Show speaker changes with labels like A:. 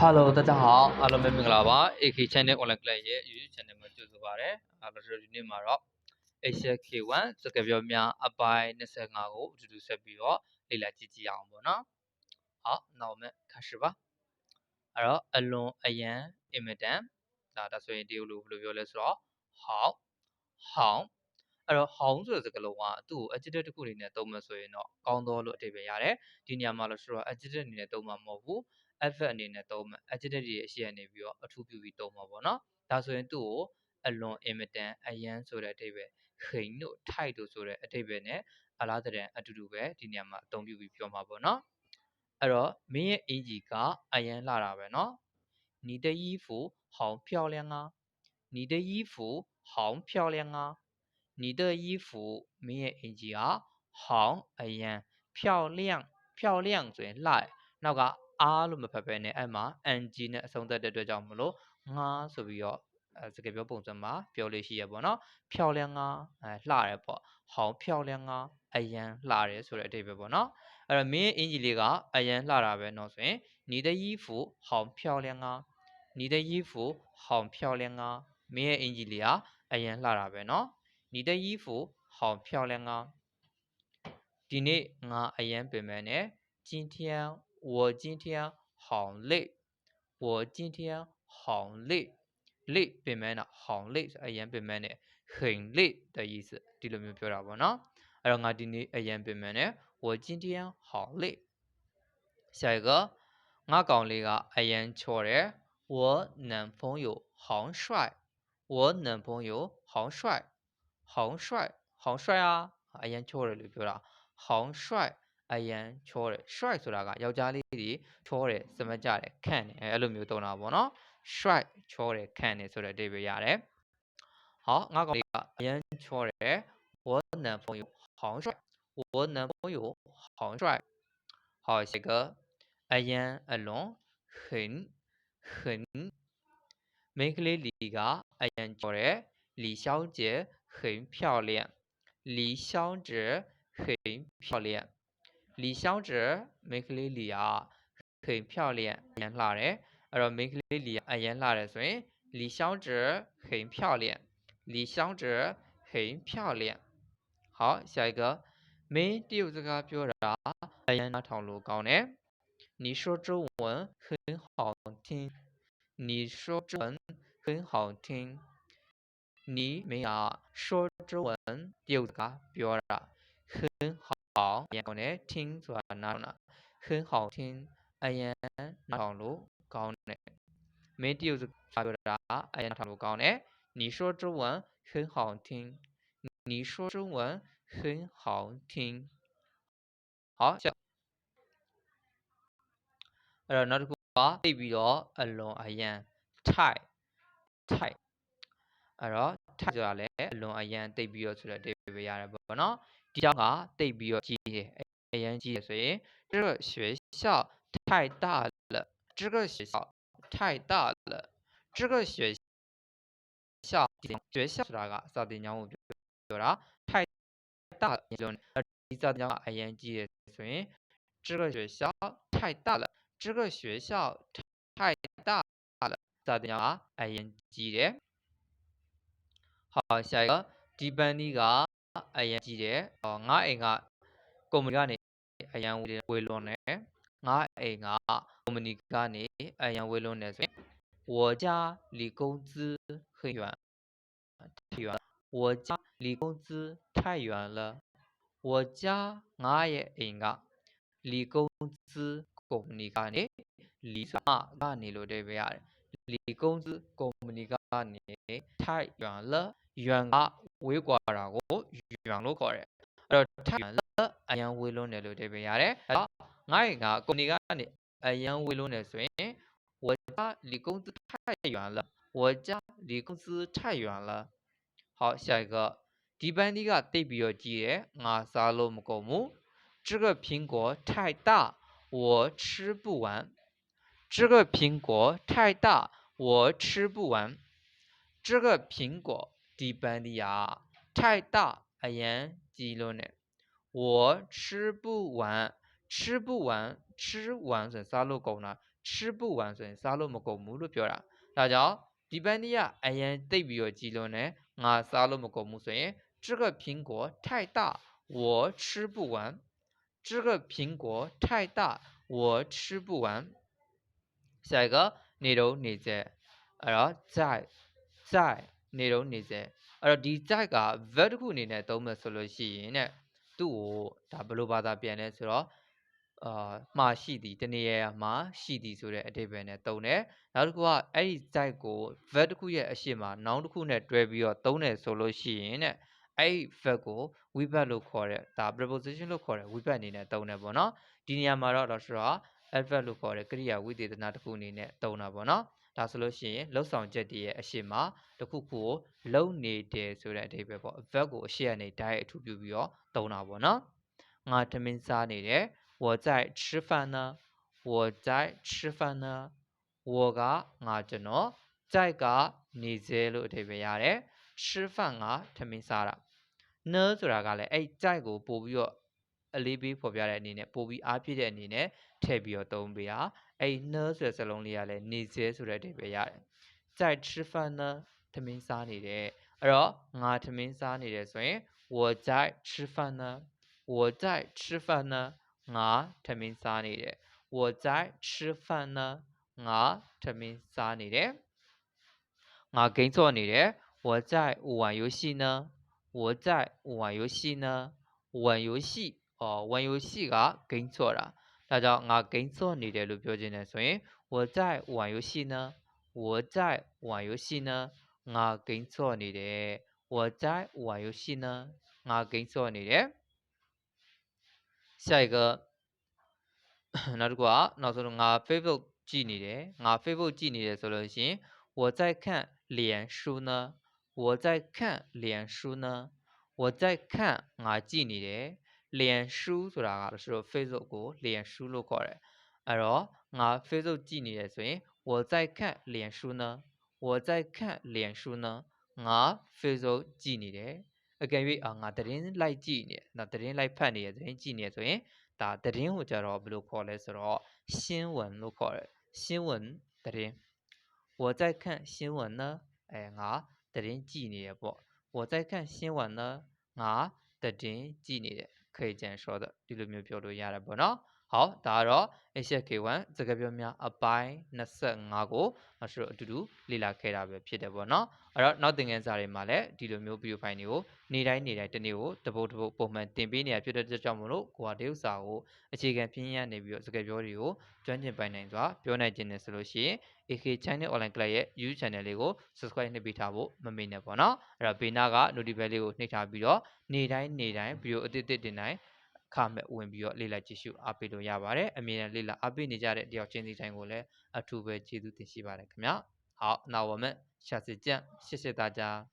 A: Hello 大家好အားလုံးပဲမင်္ဂလာပါ AK Channel Online Class ရဲ့ YouTube Channel မှာကြိုဆိုပါရစေအားလုံးဒီနေ့မှာတော့ Asia K1 စကားပြောများအပိုင်း25ကိုအတူတူဆက်ပြီးတော့လေ့လာကြည့်ကြည့်အောင်ပေါ့နော်好那我们开始吧အဲ့တော့အလွန်အရန်အင်မတန်ဒါဒါဆိုရင်ဒီလိုဘယ်လိုပြောလဲဆိုတော့好好အဲ့တော့ဟောင်းဆိုတဲ့စကားလုံးကသူ့ကို adjective တစ်ခုအနေနဲ့သုံးမှဆိုရင်တော့ကောင်းသောလို့အဓိပ္ပာယ်ရတယ်ဒီနေရာမှာလို့ဆိုတော့ adjective အနေနဲ့သုံးမှမဟုတ်ဘူး adverb အနေနဲ့သုံးမှ adjective တွေအရှိအနေပြီးတော့အထူးပြုပြီးသုံးမှာပေါ့နော်ဒါဆိုရင်သူ့ကိုအလွန်အင်မတန်အရန်ဆိုတဲ့အဓိပ္ပာယ်ခိန်တို့ထိုက်တို့ဆိုတဲ့အဓိပ္ပာယ်နဲ့အလားတဲ့အတူတူပဲဒီနေရာမှာအသုံးပြုပြီးပြောမှာပေါ့နော်အဲ့တော့မင်းရဲ့အင်ဂျီကအရန်လာတာပဲနော်你的衣服好漂亮啊你的衣服好漂亮啊你的衣服မင်းရဲ့အင်ဂျီက好အရန်漂亮漂亮ဆိုရင်လှနောက်က အားလို့မဖတ်ပဲနဲ့အဲ့မှာ ng နဲ့အဆုံးသတ်တဲ့အတွက်ကြောင့်မလို့ငါဆိုပြီးတော့အဲစကားပြောပုံစံမှာပြောလို့ရှိရပေါ့နော်漂亮啊အဲလှတယ်ပေါ့好漂亮啊အရန်လှတယ်ဆိုတဲ့အဓိပ္ပာယ်ပေါ့နော်အဲ့တော့မင်းအင်ဂျီလေးကအရန်လှတာပဲเนาะဆိုရင်你的衣服好漂亮啊你的衣服好漂亮啊မင်းရဲ့အင်ဂျီလေးကအရန်လှတာပဲเนาะ你的衣服好漂亮啊ဒီနေ့ငါအရန်ပင်မယ်နဲ့今天 我今天好累我今天好累累ပင်မယ်နော်好累ဆိုအရန်ပင်မယ်နဲ့很累的意思ဒီလိုမျိုးပြောတာပေါ့နော်အဲ့တော့ငါဒီနေ့အရန်ပင်မယ်နဲ့我今天好累下一个ငါကောင်လေးကအရန်ချော်တယ်我男朋友好帅我男朋友好帅好帅好帅啊အရန်ချော်တယ်လို့ပြောတာ好帅 အရန်ချောတယ် strike ဆိုတာကယောက်ျားလေးတွေချောတယ်စမကြတယ်ခန့်တယ်အဲ့လိုမျိုးသုံးတာပေါ့နော် strike ချောတယ်ခန့်တယ်ဆိုတဲ့အဓိပ္ပာယ်ရတယ်好ငါကောင်လေးကအရန်ချောတယ်我男朋友好帅我男朋友好帅好下个အရန်အလွန်很很မိန်းကလေးလီကအရန်ချောတယ်李小姐很漂亮李小姐很漂亮 李小姐မိန်းကလေးလီက很漂亮အရန်လှတယ်အဲ့တော့မိန်းကလေးလီကအရန်လှတယ်ဆိုရင်李小姐很漂亮李小姐很漂亮好下一个မင်းတရုတ်စကားပြောတာအရန်နားထောင်လို့ကောင်းတယ်你说中文很好听你说中文很好听你မင်းက说中文တရုတ်စကားပြောတာ很好 အရန်ကောင်းတယ် 听 ဆိုတာနားနာ很好听အရန်နားထောင်လို့ကောင်းတယ်မင်းတရုတ်စကားပြောတာအရန်နားထောင်လို့ကောင်းတယ်你说中文很好听你说中文很好听好下အဲ့တော့နောက်တစ်ခုကသိပြီးတော့အလွန်အရန် type type အဲ့တော့ type ဆိုတာလည်းအလွန်အရန်သိပြီးတော့ဆိုတဲ့အဓိပ္ပာယ်ရတယ်ပေါ့နော် 即将啊，对比要哎，A N G，所以这个学校太大了，这个学校太大了，这个学校学校是哪个？咋的让我不晓，太大了，呃，你咋讲？A N G，所以这个学校太大了，这个学校太大了，咋的讲？A N G，好，下一个，基本的个。 အရန်ကြီးတယ်ဟောငါအိမ်ကကုမ္ပဏီကနေအရန်ဝေဝေလွန်တယ်ငါအိမ်ကကုမ္ပဏီကနေအရန်ဝေလွန်တယ်ဆိုရင်我家离公司很远太远了我家离公司太远了我家ငါရဲ့အိမ်က离公司ကုမ္ပဏီကနေ离ဆိုတာကနေလို့တည့်ပြရတယ်离公司ကုမ္ပဏီကနေ太远了远 远啊，为国然路，远路高人。还太远了，哎呀，为路那路这边样的。啊，我讲公，工地讲的，哎呀，为路那谁？我家离公司太远了，我家离公司太远了。好，下一个，这边的讲对比哟，第二，阿萨罗姆高木，这个苹果太大，我吃不完。这个苹果太大，我吃不完。这个苹果。ဒီပန်းဒီက太大အရန်ကြီးလို့ ਨੇ 我吃不完吃不完这 吃完ဆိုရင်စားလို့ကုန်တာ吃不完ဆိုရင်စားလို့မကုန်ဘူးလို့ပြောတာဒါကြောင့်ဒီပန်းဒီကအရန်တိတ်ပြီးတော့ကြီးလွန်းတယ်ငါစားလို့မကုန်ဘူးဆိုရင်这个苹果太大我吃不完这个苹果太大我吃不完下一个နေတော့နေချက်အဲ့တော့在在 နေတော့နေချက်အဲ့တော့ဒီ在က verb တစ်ခုအနေနဲ့သုံးမယ်ဆိုလို့ရှိရင်တဲ့သူ့ကိုဒါဘယ်လိုဘာသာပြန်လဲဆိုတော့အာမှာရှိသည်တနေရာမှာရှိသည်ဆိုတဲ့အဓိပ္ပာယ်နဲ့သုံးတယ်နောက်တစ်ခုကအဲ့ဒီ site ကို verb တစ်ခုရဲ့အရှိမ noun တစ်ခုနဲ့တွဲပြီးတော့သုံးတယ်ဆိုလို့ရှိရင်တဲ့အဲ့ဒီ verb ကို verb လို့ခေါ်တဲ့ဒါ preposition လို့ခေါ်တဲ့ verb အနေနဲ့သုံးတယ်ပေါ့နော်ဒီနေရာမှာတော့တော့ဆိုတော့ adverb လို့ခေါ်တဲ့ကရိယာဝိသေသနာတစ်ခုအနေနဲ့သုံးတာပေါ့နော်ဒါဆိုလို့ရှိရင်လှုပ်ဆောင်ချက်တည်းရဲ့အရှိမတစ်ခုခုကိုလုံနေတယ်ဆိုတဲ့အဓိပ္ပာယ်ပေါ့ verb ကိုအရှိကနေ direct အထူးပြုပြီးတော့သုံးတာပေါ့နော်ငါထမင်းစားနေတယ်我在吃饭呢我在吃饭呢我ကငါကျွန်တော်在ကနေစေလို့အဓိပ္ပာယ်ရတယ်吃饭ကထမင်းစားတာနဆိုတာကလည်းအဲ့在ကိုပို့ပြီးတော့ အလေးပေးဖော်ပြတဲ့အနေနဲ့ပို့ပြီးအားပြည့်တဲ့အနေနဲ့ထည့်ပြီးတော့သုံးပေးတာအဲ့နဆိုတဲ့စလုံးလေးကလည်းနေစေဆိုတဲ့အဓိပ္ပာယ်ရတယ်在吃饭呢ထမင်းစားနေတယ်အဲ့တော့ငါထမင်းစားနေတယ်ဆိုရင်我在吃饭呢我在吃饭呢ငါထမင်းစားနေတယ်我在吃饭呢ငါထမင်းစားနေတယ်ငါဂိမ်းစော့နေတယ်我在玩游戏呢我在玩游戏呢玩游戏 哦玩游戏ကဂိမ်းစော့တာဒါကြောင့်ငါဂိမ်းစော့နေတယ်လို့ပြောခြင်းနဲ့ဆိုရင်我在玩游戏呢我在玩游戏呢ငါဂိမ်းစော့နေတယ်我在玩游戏呢ငါဂိမ်းစော့နေတယ်下一个နောက်တစ်ခုကနောက်ဆုံးငါ Facebook ကြည့်နေတယ်ငါ Facebook ကြည့်နေတယ်ဆိုလို့ရှိရင်我在看脸书呢我在看脸书呢我在看ငါကြည့်နေတယ် 脸书ဆိုတာကဆိုတော့ Facebook ကို脸书လို့ခေါ်တယ်အဲ့တော့ငါ Facebook ကြည့်နေတယ်ဆိုရင်我在看脸书呢我在看脸书呢ငါ Facebook ကြည့်နေတယ်အကယ်၍ငါသတင်းလိုက်ကြည့်နေတယ်နော်သတင်းလိုက်ဖတ်နေတယ်သတင်းကြည့်နေတယ်ဆိုရင်ဒါသတင်းကိုကြတော့ဘယ်လိုခေါ်လဲဆိုတော့新闻လို့ခေါ်တယ်新闻သတင်း我在看新闻呢အဲငါသတင်းကြည့်နေရပေါ့我在看新闻呢ငါသတင်းကြည့်နေတယ် 可以这样说的，第六没有表露压了不呢？好ဒါကတော့ Asia K1 စကားပြောများအပိုင်း25ကိုမဆိုအတူတူလေ့လာခဲ့တာပဲဖြစ်တယ်ပေါ့နော်အဲ့တော့နောက်သင်ခန်းစာတွေမှာလည်းဒီလိုမျိုး video file တွေကိုနေ့တိုင်းနေ့တိုင်းတစ်နေ့ကိုတပုတ်တပုတ်ပုံမှန်တင်ပေးနေတာဖြစ်တဲ့အတွက်ကြောင့်မလို့ကိုကဒီဥစ္စာကိုအခြေခံပြင်းရနေပြီးတော့စကားပြောတွေကိုကျွမ်းကျင်ပိုင်နိုင်စွာပြောနိုင်ခြင်းနဲ့ဆိုလို့ရှိရင် AK Channel Online Club ရဲ့ YouTube channel လေးကို subscribe နှိပ်ပေးထားဖို့မမေ့နဲ့ပေါ့နော်အဲ့တော့ဘေးနားက notification လေးကိုနှိပ်ထားပြီးတော့နေ့တိုင်းနေ့တိုင်း video အသစ်အသစ်တင်တိုင်း ခါမဲ့ဝင်ပြီးတော့လေ့လာကြည့်ရှုအားပေးလို့ရပါတယ်အမြင်နဲ့လေ့လာအားပေးနေကြတဲ့တယောက်ချင်းစီတိုင်းကိုလည်းအထူးပဲကျေးဇူးတင်ရှိပါတယ်ခင်ဗျာ好那我们下次见谢谢大家